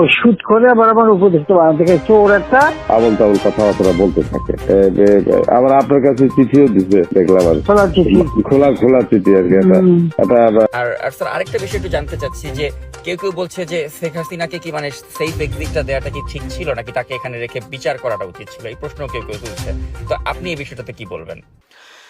তো শুট করে আবার আমার উপদেষ্টা বানাতে থেকে চোর একটা আবল তাবল কথাবার্তা বলতে থাকে। আবার আপনার কাছে চিঠিও দিছে দেখলাম আর। খোলা চিঠি। খোলা খোলা চিঠি আর কি এটা আর আর স্যার আরেকটা বিষয় একটু জানতে চাচ্ছি যে কেউ কেউ বলছে যে শেখ হাসিনাকে কি মানে সেফ এক্সিটটা দেওয়াটা কি ঠিক ছিল নাকি তাকে এখানে রেখে বিচার করাটা উচিত ছিল? এই প্রশ্ন কেউ কেউ তুলছে। তো আপনি এই বিষয়টাতে কি বলবেন?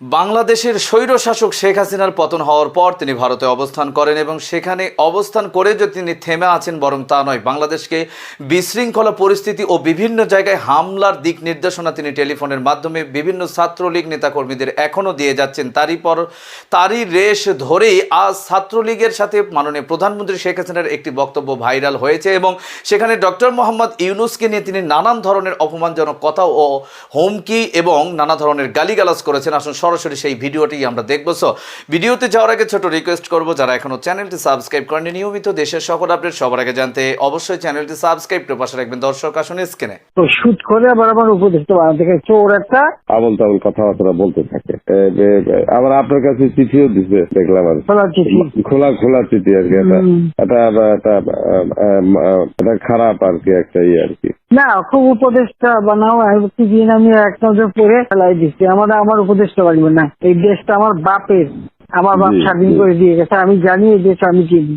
বাংলাদেশের স্বৈর শাসক শেখ হাসিনার পতন হওয়ার পর তিনি ভারতে অবস্থান করেন এবং সেখানে অবস্থান করে যে তিনি থেমে আছেন বরং তা নয়। বাংলাদেশকে বিশৃঙ্খলা পরিস্থিতি ও বিভিন্ন জায়গায় হামলার দিক নির্দেশনা তিনি টেলিফোনের মাধ্যমে বিভিন্ন ছাত্রলীগ নেতাকর্মীদের এখনও দিয়ে যাচ্ছেন। তারই পর তারই রেশ ধরেই আজ ছাত্রলীগের সাথে মাননীয় প্রধানমন্ত্রী শেখ হাসিনার একটি বক্তব্য ভাইরাল হয়েছে এবং সেখানে ডক্টর মোহাম্মদ ইউনুসকে নিয়ে তিনি নানান ধরনের অপমানজনক কথা ও হুমকি এবং নানা ধরনের গালিগালাজ করেছেন। আসুন সরাসরি সেই ভিডিওটি আমরা দেখব। সো ভিডিওতে যাওয়ার আগে ছোট রিকোয়েস্ট করব যারা এখনও চ্যানেলটি সাবস্ক্রাইব করেনি নিয়মিত দেশের সকল আপডেট সবার আগে জানতে অবশ্যই চ্যানেলটি সাবস্ক্রাইব করে পাশে রাখবেন দর্শক আসুন স্ক্রিনে তো শুট করে আবার আমার উপদেষ্টা বানাতে থেকে চোর একটা আবল তাবল কথাবার্তা বলতে থাকে। আবার আপনার কাছে চিঠিও দিছে দেখলাম আর খোলা চিঠি। খোলা খোলা চিঠি আর কি এটা হুম। এটা এটা এটা খারাপ আর কি একটা ইয়ে আর কি। না খুব উপদেষ্টা বানাও দিন আমি এক নজর পরে ফেলাই দিচ্ছি। আমার আমার উপদেষ্টা বাড়বে না এই দেশটা আমার বাপের আমার বাপ স্বাধীন করে দিয়ে গেছে। আমি জানি এই দেশ আমি চিনি।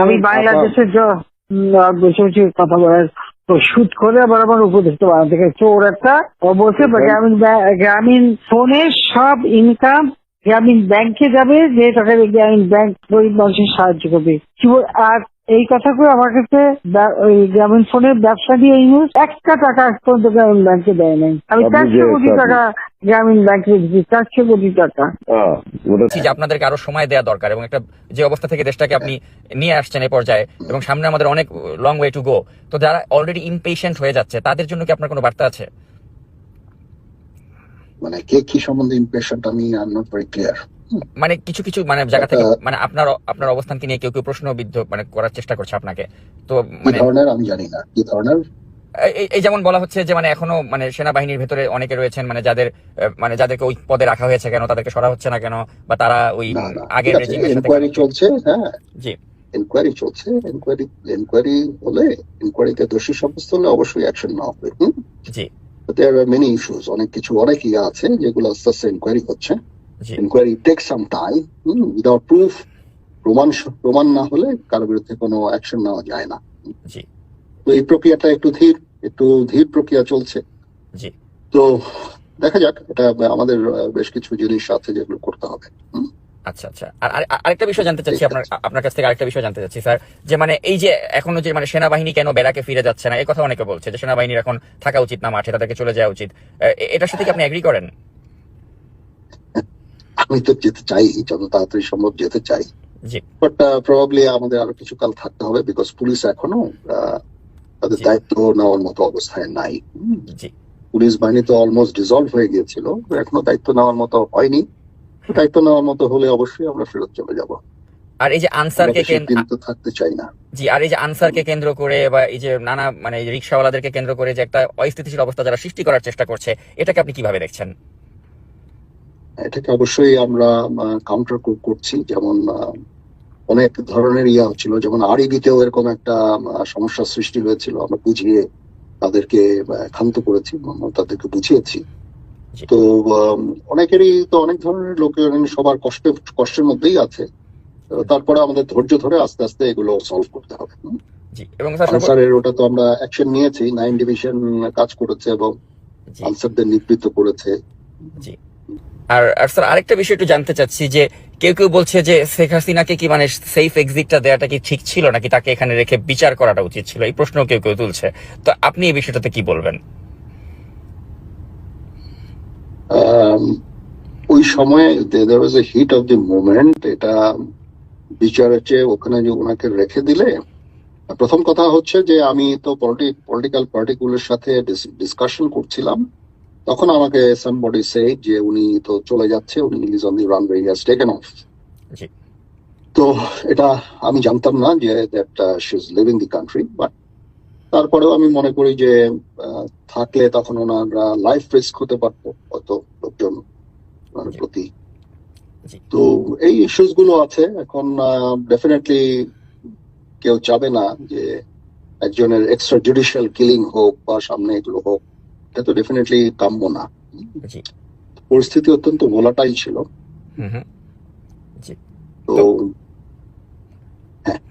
আমি বাংলাদেশের বসে বসে কথা বলার তো শুট করে আবার আমার উপদেষ্টা বানাতে চোর একটা বলছে গ্রামীণ গ্রামীণ ফোনের সব ইনকাম গ্রামীণ ব্যাংকে যাবে যে টাকা গ্রামীণ ব্যাংক গরিব মানুষের সাহায্য করবে। কি বল- আর এই কথা করে আমার কাছে ওই গ্রামীণ ফোনের ব্যবসা দিয়ে ইউজ একটা টাকা পর্যন্ত গ্রামীণ ব্যাংকে দেয় নাই। আমি চারশো কোটি টাকা গ্রামীণ ব্যাংকে দিচ্ছি চারশো কোটি টাকা। হ্যাঁ, বলছি যে আপনাদেরকে আরও সময় দেওয়া দরকার এবং একটা যে অবস্থা থেকে দেশটাকে আপনি নিয়ে আসছেন এই পর্যায়ে এবং সামনে আমাদের অনেক লং ওয়ে টু গো তো যারা অলরেডি ইমপেশেন্ট হয়ে যাচ্ছে তাদের জন্য কি আপনার কোনো বার্তা আছে? মানে কে কি সম্বন্ধে ইমপ্রেশনটা আমি আই নট ভেরি ক্লিয়ার মানে কিছু কিছু মানে জায়গা থেকে মানে আপনার আপনার অবস্থানকে নিয়ে কেউ কেউ প্রশ্নবিদ্ধ মানে করার চেষ্টা করছে আপনাকে। তো মানে ধরনের? আমি জানি না। কি ধরনের? এই- যেমন বলা হচ্ছে যে মানে এখনও মানে সেনাবাহিনীর ভেতরে অনেকে রয়েছেন মানে যাদের মানে যাদেরকে ওই পদে রাখা হয়েছে কেন তাদেরকে সরা হচ্ছে না কেন বা তারা ওই না না। আগের রেজিমের সাথে এনকোয়ারি চলছে হ্যাঁ। জি। এনকোয়ারি চলছে এনকোয়ারি এনকোয়ারি হলে এনকোয়ারিতে দোষী সাব্যস্ত হলে অবশ্যই অ্যাকশন নেওয়া হবে জি। দেয়ার আর মেনি ইস্যুস অনেক কিছু অনেক ইয়ে আছে যেগুলো আস্তে আস্তে এনকোয়ারি হচ্ছে। জি। Enquiry take some time without proof প্রমাণ প্রমাণ না হলে কারও বিরুদ্ধে কোনো অ্যাকশন নেওয়া যায় না। জি। তো এই প্রক্রিয়াটা একটু ধীর একটু ধীর প্রক্রিয়া চলছে। জি। তো দেখা যাক এটা আমাদের বেশ কিছু জিনিস আছে যেগুলো করতে হবে আচ্ছা আচ্ছা। আর আর- আরেকটা বিষয় জানতে চাচ্ছি আপনার আপনার কাছ থেকে আরেকটা বিষয় জানতে চাচ্ছি স্যার। যে মানে এই যে এখনও যে মানে সেনাবাহিনী কেন বেড়াকে ফিরে যাচ্ছে না এই কথা অনেকে বলছে যে সেনাবাহিনীর এখন থাকা উচিত না মাঠে তাদেরকে চলে যাওয়া উচিত। এটার সাথে কি আপনি এগ্রি করেন? আমি তো যেতে চাই যত তাড়াতাড়ি সম্ভব যেতে চাই। বাট প্রবাবলি আমাদের আরও কিছু কাল থাকতে হবে বিকজ পুলিশ এখনও তাদের দায়িত্ব নেওয়ার মতো অবস্থায় নাই। পুলিশ বাহিনী তো অলমোস্ট ডিজলভ হয়ে গিয়েছিল এখনও দায়িত্ব নেওয়ার মতো হয়নি। দায়িত্ব নেওয়ার মতো হলে অবশ্যই আমরা ফেরত চলে যাব। আর এই যে আনসারকে কেন- কিন্তু থাকতে চাই না। জি আর এই যে আনসারকে কেন্দ্র করে বা এই যে নানা মানে রিক্সাওয়ালাদেরকে কেন্দ্র করে যে একটা অস্থিতিশীল অবস্থা যারা সৃষ্টি করার চেষ্টা করছে এটাকে আপনি কীভাবে দেখছেন? এটাকে অবশ্যই আমরা কাউন্টার করছি। যেমন অনেক ধরনের ইয়া হচ্ছিল যেমন আরইবিতেও এরকম একটা আহ, সমস্যার সৃষ্টি হয়েছিল। আমরা বুঝিয়ে তাদেরকে ক্ষান্ত করেছি তাদেরকে বুঝিয়েছি। তো অনেকেরই তো অনেক ধরনের লোকের সবার কষ্টে কষ্টের মধ্যেই আছে। তারপরে আমাদের ধৈর্য ধরে আস্তে আস্তে এগুলো সলভ করতে হবে। এবং আনসারের ওটা তো আমরা অ্যাকশন নিয়েছি। নাইন ডিভিশন কাজ করেছে এবং আনসারদের নিবৃত্ত করেছে। আর আর স্যার, আরেকটা বিষয় একটু জানতে চাচ্ছি যে কেউ কেউ বলছে যে শেখ হাসিনাকে কি মানে সেফ এক্সিটটা দেওয়াটা কি ঠিক ছিল নাকি তাকে এখানে রেখে বিচার করাটা উচিত ছিল? এই প্রশ্ন কেউ কেউ তুলছে। তো আপনি এই বিষয়টাতে কি বলবেন? ওই সময়ে there was a heat of the moment এটা বিচার হচ্ছে ওখানে যে ওনাকে রেখে দিলে, প্রথম কথা হচ্ছে যে আমি তো পলিটিক্যাল পার্টিগুলোর সাথে ডিসকাশন করছিলাম। তখন আমাকে সামবডি সে যে উনি তো চলে যাচ্ছে উনি is on the runway has taken off তো এটা আমি জানতাম না যে that she is leaving the country but তারপরেও আমি মনে করি যে আহ, থাকলে তখন ওনার লাইফ রিস্ক হতে পারতো হয়তো লোকজন ওনার প্রতি। তো এই ইস্যুসগুলো আছে এখন ডেফিনেটলি কেউ চাবে না যে একজনের এক্সট্রা জুডিশিয়াল কিলিং হোক বা সামনে এগুলো হোক এটা তো ডেফিনেটলি কাম্য না। পরিস্থিতি অত্যন্ত ভোলাটাইল ছিল। হুম হুম। তো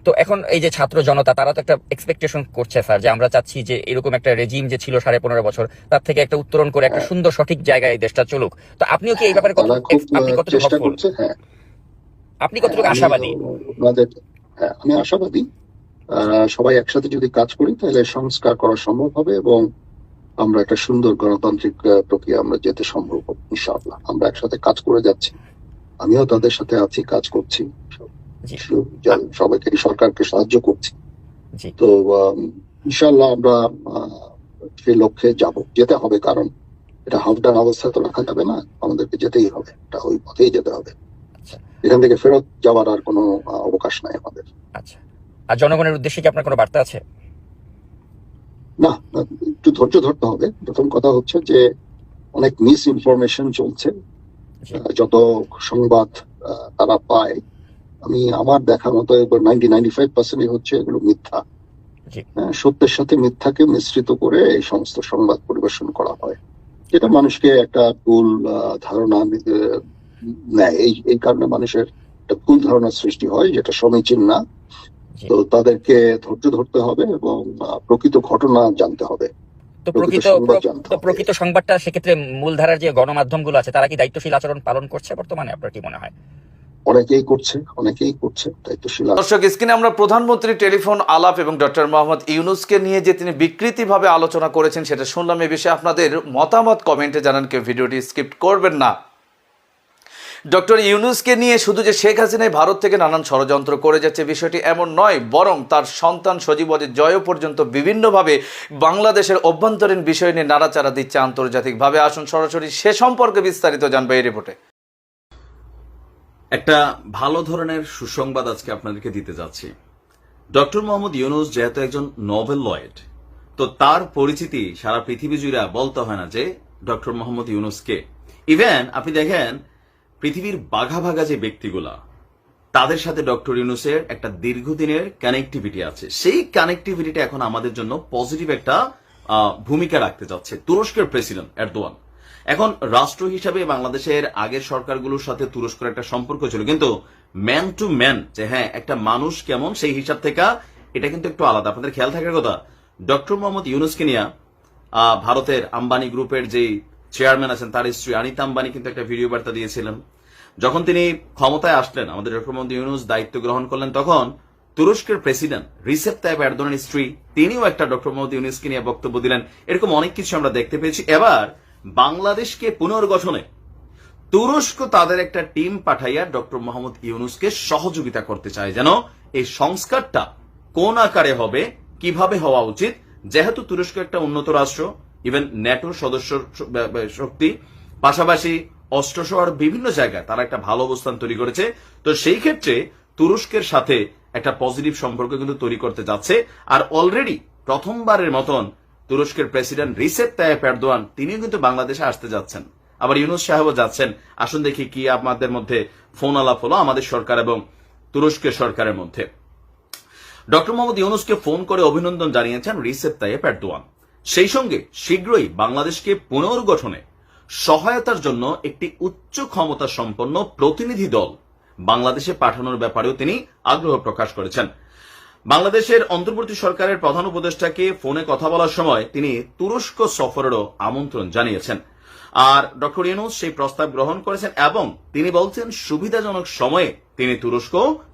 তো এখন এই যে ছাত্র জনতা তারা তো একটা এক্সপেকটেশন করছে স্যার যে আমরা চাচ্ছি যে এরকম একটা রেজিম যে ছিল সাড়ে পনেরো বছর তার থেকে একটা উত্তরণ করে একটা সুন্দর সঠিক জায়গায় এই দেশটা চলুক। তো আপনিও কি এই ব্যাপারে কত আপনি কতটুকু? হ্যাঁ। আপনি কতটুকু আশাবাদী? হ্যাঁ আমি আশাবাদী। সবাই একসাথে যদি কাজ করি তাহলে সংস্কার করা সম্ভব হবে এবং আমরা একটা সুন্দর গণতান্ত্রিক প্রক্রিয়া আমরা যেতে সম্ভব ইনশাআল্লাহ। আমরা একসাথে কাজ করে যাচ্ছি। আমিও তাদের সাথে আছি কাজ করছি। সবাইকে সরকারকে সাহায্য করছি। তো আম, ইনশাআল্লাহ আমরা সেই লক্ষ্যে যাব। যেতে হবে কারণ এটা হাফ ডান অবস্থায় তো রাখা যাবে না। আমাদেরকে যেতেই হবে। এটা ওই পথেই যেতে হবে। আচ্ছা। এখান থেকে ফেরত যাওয়ার আর কোনো অবকাশ নাই আমাদের। আচ্ছা। আর জনগণের উদ্দেশ্যে কি আপনার কোনো বার্তা আছে? না একটু ধৈর্য ধরতে হবে। প্রথম কথা হচ্ছে যে অনেক মিস ইনফরমেশন চলছে যত সংবাদ তারা পায় আমি আমার দেখা মতো এবার নাইনটি নাইনটি ফাইভ পার্সেন্টই হচ্ছে এগুলো মিথ্যা। হ্যাঁ, সত্যের সাথে মিথ্যাকে মিশ্রিত করে এই সমস্ত সংবাদ পরিবেশন করা হয়। যেটা মানুষকে একটা ভুল ধারণা নেয়। এই এই কারণে মানুষের একটা ভুল ধারণার সৃষ্টি হয় যেটা সমীচীন না। তো তাদেরকে ধৈর্য ধরতে হবে এবং প্রকৃত ঘটনা জানতে হবে। তো। প্রকৃত সংবাদটা সেক্ষেত্রে মূলধারার যে গণমাধ্যমগুলো আছে তারা কি দায়িত্বশীল আচরণ পালন করছে বর্তমানে? আপনার কি মনে হয়? অনেকেই করছে অনেকেই করছে দায়িত্বশীল দর্শক স্ক্রিনে আমরা প্রধানমন্ত্রী টেলিফোন আলাপ এবং ডক্টর মোহাম্মদ ইউনুসকে নিয়ে যে তিনি বিকৃতিভাবে আলোচনা করেছেন সেটা শুনলাম এ বিষয়ে আপনাদের মতামত কমেন্টে জানান কেউ ভিডিওটি স্কিপ করবেন না। ডক্টর ইউনুসকে নিয়ে শুধু যে শেখ হাসিনাই ভারত থেকে নানান ষড়যন্ত্র করে যাচ্ছে, বিষয়টি এমন নয়, বরং তার সন্তান সজীবদের জয় পর্যন্ত বিভিন্নভাবে বাংলাদেশের অভ্যন্তরীণ বিষয় নিয়ে নাড়াচাড়া দিচ্ছে আন্তর্জাতিকভাবে। আসুন সরাসরি সে সম্পর্কে বিস্তারিত জানবে এই রিপোর্টে। একটা ভালো ধরনের সুসংবাদ আজকে আপনাদেরকে দিতে যাচ্ছি। ডক্টর মোহাম্মদ ইউনুস যেহেতু একজন নোবেল লয়েড, তো তার পরিচিতি সারা পৃথিবী জুড়ে বলতে হয় না যে ডক্টর মোহাম্মদ ইউনুস কে ইভেন আপনি দেখেন পৃথিবীর বাঘা ভাগা যে ব্যক্তিগুলা, তাদের সাথে ডক্টর ইউনুসের একটা দীর্ঘদিনের কানেক্টিভিটি আছে। সেই কানেক্টিভিটিটা এখন আমাদের জন্য পজিটিভ একটা ভূমিকা রাখতে যাচ্ছে। তুরস্কের প্রেসিডেন্ট এরদোয়ান এখন রাষ্ট্র হিসাবে বাংলাদেশের আগের সরকারগুলোর সাথে তুরস্কের একটা সম্পর্ক ছিল। কিন্তু ম্যান টু ম্যান যে হ্যাঁ একটা মানুষ কেমন, সেই হিসাব থেকে এটা কিন্তু একটু আলাদা। আপনাদের খেয়াল থাকার কথা, ডক্টর মোহাম্মদ ইউনুসকে নিয়ে ভারতের আম্বানি গ্রুপের যে চেয়ারম্যান আছেন তার স্ত্রী আনিতা আম্বানি কিন্তু একটা ভিডিও বার্তা দিয়েছিলেন। যখন তিনি ক্ষমতায় আসলেন, আমাদের ডক্টর ইউনুস দায়িত্ব গ্রহণ করলেন, তখন তুরস্কের প্রেসিডেন্ট রিসেপ তাইব এরদোয়ানের স্ত্রী, তিনিও একটা ডক্টর মোহাম্মদ ইউনুসকে নিয়ে বক্তব্য দিলেন। এরকম অনেক কিছু আমরা দেখতে পেয়েছি। এবার বাংলাদেশকে পুনর্গঠনে তুরস্ক তাদের একটা টিম পাঠাইয়া ডক্টর মোহাম্মদ ইউনুসকে সহযোগিতা করতে চায় যেন এই সংস্কারটা কোন আকারে হবে, কীভাবে হওয়া উচিত, যেহেতু তুরস্ক একটা উন্নত রাষ্ট্র ইভেন ন্যাটোর সদস্য শক্তি। পাশাপাশি অস্ত্রসহ আর বিভিন্ন জায়গায় তারা একটা ভালো অবস্থান তৈরি করেছে। তো সেই ক্ষেত্রে তুরস্কের সাথে একটা পজিটিভ সম্পর্ক কিন্তু তৈরি করতে যাচ্ছে। আর অলরেডি প্রথমবারের মতন তুরস্কের প্রেসিডেন্ট রিসেপ তাইপ এরদোয়ান, তিনিও কিন্তু বাংলাদেশে আসতে যাচ্ছেন। আবার ইউনুস সাহেবও যাচ্ছেন। আসুন দেখি কি আমাদের মধ্যে ফোন আলাপ হলো আমাদের সরকার এবং তুরস্কের সরকারের মধ্যে। ডক্টর মোহাম্মদ ইউনুসকে ফোন করে অভিনন্দন জানিয়েছেন রিসেপ তাইয়েপ এরদোয়ান। সেই সঙ্গে শীঘ্রই বাংলাদেশকে পুনর্গঠনে সহায়তার জন্য একটি উচ্চ ক্ষমতা সম্পন্ন প্রতিনিধি দল বাংলাদেশে পাঠানোর ব্যাপারেও তিনি আগ্রহ প্রকাশ করেছেন। বাংলাদেশের অন্তর্বর্তী সরকারের প্রধান উপদেষ্টাকে ফোনে কথা বলার সময় তিনি তুরস্ক সফরেরও আমন্ত্রণ জানিয়েছেন। আর ডক্টর ইউনুস সেই প্রস্তাব গ্রহণ করেছেন এবং তিনি বলছেন, সুবিধাজনক সময়ে তিনি তুরস্ক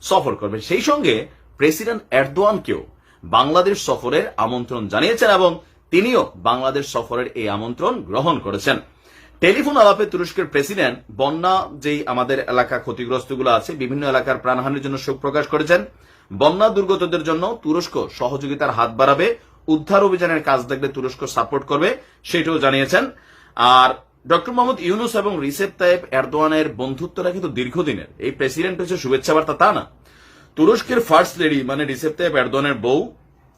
সফর করবেন। সেই সঙ্গে প্রেসিডেন্ট এরদোয়ানকেও বাংলাদেশ সফরের আমন্ত্রণ জানিয়েছেন এবং তিনিও বাংলাদেশ সফরের এই আমন্ত্রণ গ্রহণ করেছেন। টেলিফোন আলাপে তুরস্কের প্রেসিডেন্ট বন্যা যেই আমাদের এলাকা ক্ষতিগ্রস্তগুলো আছে, বিভিন্ন এলাকার প্রাণহানির জন্য শোক প্রকাশ করেছেন। বন্যা দুর্গতদের জন্য তুরস্ক সহযোগিতার হাত বাড়াবে, উদ্ধার অভিযানের কাজ দেখলে তুরস্ক সাপোর্ট করবে, সেটাও জানিয়েছেন। আর ডক্টর মোহাম্মদ ইউনুস এবং রিসেপ তাইপ এরদোয়ানের বন্ধুত্বটা কিন্তু দীর্ঘদিনের। এই প্রেসিডেন্ট হচ্ছে শুভেচ্ছা বার্তা, তা না। তুরস্কের ফার্স্ট লেডি মানে রিসেপ তাইপ এরদোয়ানের বউ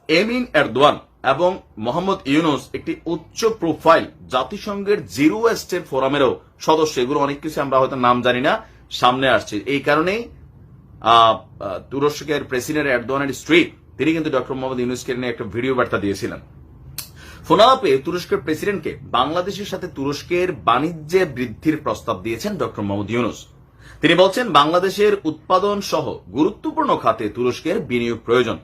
এমিন এরদোয়ান এবং মোহাম্মদ ইউনুস একটি উচ্চ প্রোফাইল জাতিসংঘের জিরো ওয়েস্টের ফোরামেরও সদস্য। এগুলো অনেক কিছু আমরা হয়তো নাম জানি না, সামনে আসছে। এই কারণেই তুরস্কের প্রেসিডেন্ট এরদোয়ানের স্ত্রী, তিনি কিন্তু ডক্টর মোহাম্মদ ইউনুসকে নিয়ে একটা ভিডিও বার্তা দিয়েছিলেন। ফোনালাপে তুরস্কের প্রেসিডেন্টকে বাংলাদেশের সাথে তুরস্কের বাণিজ্যে বৃদ্ধির প্রস্তাব দিয়েছেন ডক্টর মোহাম্মদ ইউনুস। তিনি বলছেন, বাংলাদেশের উৎপাদন সহ গুরুত্বপূর্ণ খাতে তুরস্কের বিনিয়োগ প্রয়োজন।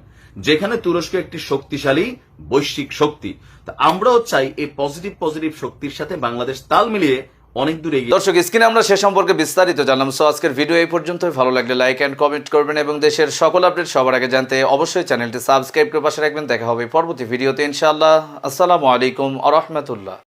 যেখানে তুরস্ক একটি শক্তিশালী বৈশ্বিক শক্তি। তা আমরাও চাই এই পজিটিভ পজিটিভ শক্তির সাথে বাংলাদেশ তাল মিলিয়ে অনেক দূর এগিয়ে দর্শক, স্ক্রিনে আমরা সে সম্পর্কে বিস্তারিত জানলাম। সো আজকের ভিডিও এই পর্যন্তই। ভালো লাগলে লাইক অ্যান্ড কমেন্ট করবেন এবং দেশের সকল আপডেট সবার আগে জানতে অবশ্যই চ্যানেলটি সাবস্ক্রাইব করে পাশে রাখবেন। দেখা হবে পরবর্তী ভিডিওতে ইনশাআল্লাহ। আসসালামু আলাইকুম আ রহমতুল্লাহ।